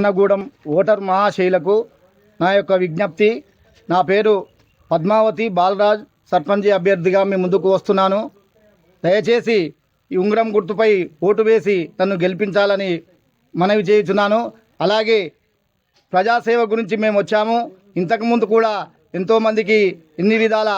అన్నగూడెం voter మహాశైలకు నా యొక్క విజ్ఞప్తి. నా పేరు పద్మావతి బాలరాజ్ సర్పంచ్ అభ్యర్థిగా మీ ముందుకు వస్తున్నాను. దయచేసి ఈ ఉంగరం గుర్తుపై ఓటు వేసి నన్ను గెలిపించాలని మనవి చేయుచున్నాను. అలాగే ప్రజాసేవ గురించి మేము వచ్చాము. ఇంతకుముందు కూడా ఎంతోమందికి ఎన్ని విధాల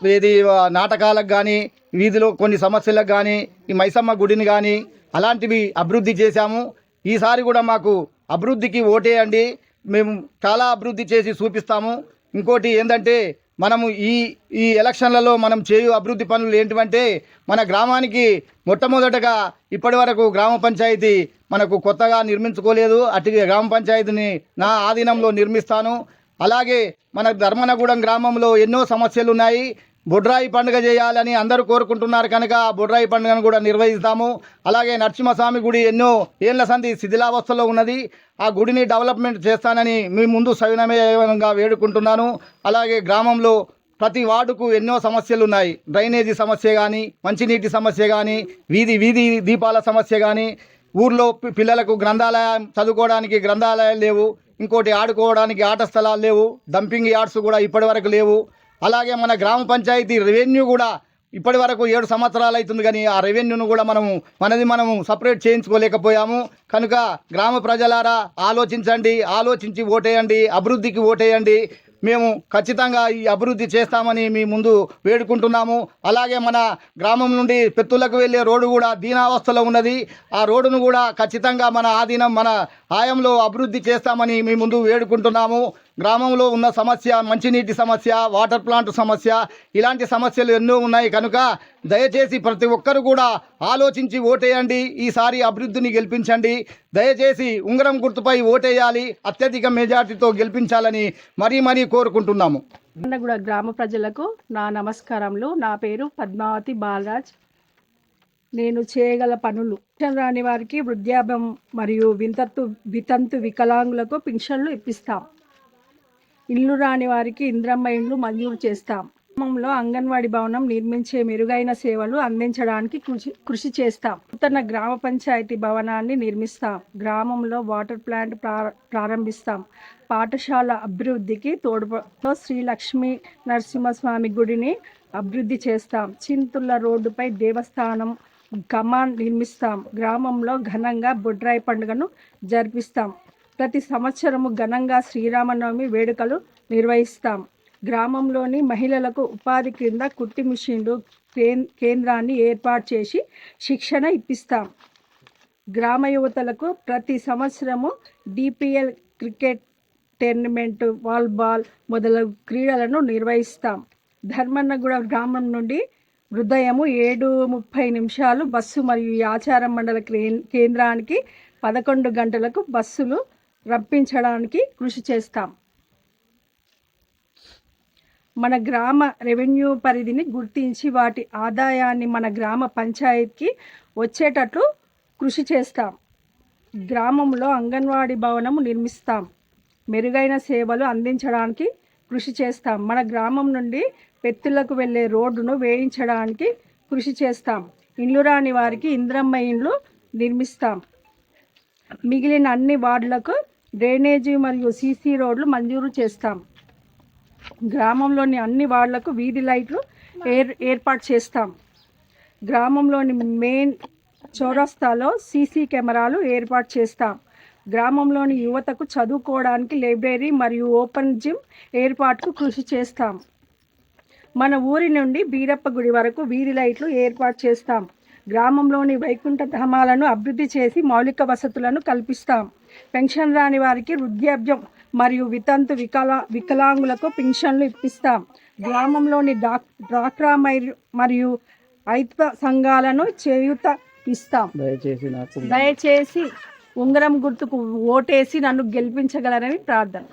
ఏది నాటకాలకు కానీ వీధిలో కొన్ని సమస్యలకు కానీ ఈ మైసమ్మ గుడిని కానీ అలాంటివి అభివృద్ధి చేశాము. ఈసారి కూడా మాకు అభివృద్ధికి ఓటేయండి. మేము చాలా అభివృద్ధి చేసి చూపిస్తాము. ఇంకోటి ఏంటంటే మనము ఈ ఈ ఎలక్షన్లలో మనం చేయు అభివృద్ధి పనులు ఏంటివంటే మన గ్రామానికి మొట్టమొదటగా ఇప్పటి వరకు గ్రామ పంచాయతీ మనకు కొత్తగా నిర్మించుకోలేదు. అటు గ్రామ పంచాయతీని నా ఆధీనంలో నిర్మిస్తాను. అలాగే మన ధర్మనగూడెం గ్రామంలో ఎన్నో సమస్యలు ఉన్నాయి బొడ్రాయి పండుగ చేయాలని అందరూ కోరుకుంటున్నారు కనుక ఆ బొడ్రాయి పండుగను కూడా నిర్వహిస్తాము. అలాగే నరసింహస్వామి గుడి ఎన్నో ఏళ్ళ సంధి శిథిలావస్థలో ఉన్నది. ఆ గుడిని డెవలప్మెంట్ చేస్తానని మీ ముందు సవినమయంగా వేడుకుంటున్నాను. అలాగే గ్రామంలో ప్రతి వార్డుకు ఎన్నో సమస్యలు ఉన్నాయి. డ్రైనేజీ సమస్య కానీ మంచినీటి సమస్య కానీ వీధి వీధి దీపాల సమస్య కానీ ఊర్లో పి- పిల్లలకు గ్రంథాలయం చదువుకోవడానికి గ్రంథాలయాలు లేవు. ఇంకోటి ఆడుకోవడానికి ఆట స్థలాలు లేవు. డంపింగ్ యార్డ్స్ కూడా ఇప్పటివరకు లేవు. అలాగే మన గ్రామ పంచాయతీ రెవెన్యూ కూడా ఇప్పటి వరకు ఏడు సంవత్సరాలు అవుతుంది కానీ ఆ రెవెన్యూను కూడా మనము మనది మనము సపరేట్ చేయించుకోలేకపోయాము. కనుక గ్రామ ప్రజలారా ఆలోచించండి ఆలోచించి ఓటేయండి అభివృద్ధికి ఓటేయండి. మేము ఖచ్చితంగా ఈ అభివృద్ధి చేస్తామని మీ ముందు వేడుకుంటున్నాము. అలాగే మన గ్రామం నుండి పెత్తులకు వెళ్ళే రోడ్డు కూడా దీనావస్థలో ఉన్నది. ఆ రోడ్డును కూడా ఖచ్చితంగా మన ఆధీనం మన ఆయంలో అభివృద్ధి చేస్తామని మీ ముందు వేడుకుంటున్నాము. గ్రామంలో ఉన్న సమస్య మంచినీటి సమస్య వాటర్ ప్లాంట్ సమస్య ఇలాంటి సమస్యలు ఎన్నో ఉన్నాయి. కనుక దయచేసి ప్రతి ఒక్కరు కూడా ఆలోచించి ఓటేయండి. ఈసారి అభివృద్ధిని గెలిపించండి. దయచేసి ఉంగరం గుర్తుపై ఓటేయాలి. అత్యధిక మెజార్టీతో గెలిపించాలని మరీ మరీ కోరుకుంటున్నాము. కూడా గ్రామ ప్రజలకు నా నమస్కారములు. నా పేరు పద్మావతి బాలరాజ్. నేను చేయగల పనులు. పింఛన్ రాని వారికి వృద్ధాభ్యం మరియు వింతత్తు వితంతు వికలాంగులకు పింఛన్లు ఇప్పిస్తాం. ఇల్లు రాని వారికి ఇంద్రమ్మ ఇండ్లు మంజూరు చేస్తాం. గ్రామంలో అంగన్వాడీ భవనం నిర్మించే మెరుగైన సేవలు అందించడానికి కృషి కృషి చేస్తాం. నూతన గ్రామ పంచాయతీ భవనాన్ని నిర్మిస్తాం. గ్రామంలో వాటర్ ప్లాంట్ ప్రా- ప్రారంభిస్తాం. పాఠశాల అభివృద్ధికి తోడ్ప శ్రీ లక్ష్మీ నరసింహస్వామి గుడిని అభివృద్ధి చేస్తాం. చింతుల రోడ్డుపై దేవస్థానం కమాన్ నిర్మిస్తాం. గ్రామంలో ఘనంగా బొడ్రాయి పండుగను జరిపిస్తాం. ప్రతి సంవత్సరము ఘనంగా శ్రీరామనవమి వేడుకలు నిర్వహిస్తాం. గ్రామంలోని మహిళలకు ఉపాధి క్రింద కుట్టి మిషన్లు కేంద్రాన్ని ఏర్పాటు చేసి శిక్షణ ఇప్పిస్తాం. గ్రామ యువతలకు ప్రతి సంవత్సరము డిపిఎల్ క్రికెట్ టోర్నమెంట్ వాలీబాల్ మొదలగు క్రీడలను నిర్వహిస్తాం. ధర్మన్నగూడ గ్రామం నుండి హృదయము ఏడు ముప్పై నిమిషాలు బస్సు మరియు ఆచారం మండల క్రే- కేంద్రానికి పదకొండు గంటలకు బస్సులు రప్పించడానికి కృషి చేస్తాం. మన గ్రామ రెవెన్యూ పరిధిని గుర్తించి వాటి ఆదాయాన్ని మన గ్రామ పంచాయతీకి వచ్చేటట్లు కృషి చేస్తాం. గ్రామంలో అంగన్వాడీ భవనం నిర్మిస్తాం. మెరుగైన సేవలు అందించడానికి కృషి చేస్తాం. మన గ్రామం నుండి పెత్తులకు వెళ్ళే రోడ్డును వేయించడానికి కృషి చేస్తాం. ఇండ్లు రాని వారికి ఇంద్రమ్మ ఇండ్లు నిర్మిస్తాం. మిగిలిన అన్ని వార్డులకు డ్రైనేజీ మరియు సీసీ రోడ్లు మంజూరు చేస్తాం. గ్రామంలోని అన్ని వాళ్ళకు వీధి లైట్లు ఏర్ ఏర్పాటు చేస్తాం. గ్రామంలోని మెయిన్ చౌరస్తాలో సీసీ కెమెరాలు ఏర్పాటు చేస్తాం. గ్రామంలోని యువతకు చదువుకోవడానికి లైబ్రరీ మరియు ఓపెన్ జిమ్ ఏర్పాటుకు కృషి చేస్తాం. మన ఊరి నుండి బీరప్ప గుడి వరకు వీధి లైట్లు ఏర్పాటు చేస్తాం. గ్రామంలోని వైకుంఠ ధామాలను అభివృద్ధి చేసి మౌలిక వసతులను కల్పిస్తాం. పెన్షన్ రాని వారికి వృద్ధాప్యం మరియు వితంతు వికలా వికలాంగులకు పెన్షన్లు ఇప్పిస్తాం. గ్రామంలోని డాక్ డ్వాక్రా మరియు ఐత్వ సంఘాలను చేయూత ఇస్తాం. దయచేసి దయచేసి ఉంగరం గుర్తుకు ఓటేసి నన్ను గెలిపించగలరని ప్రార్థన.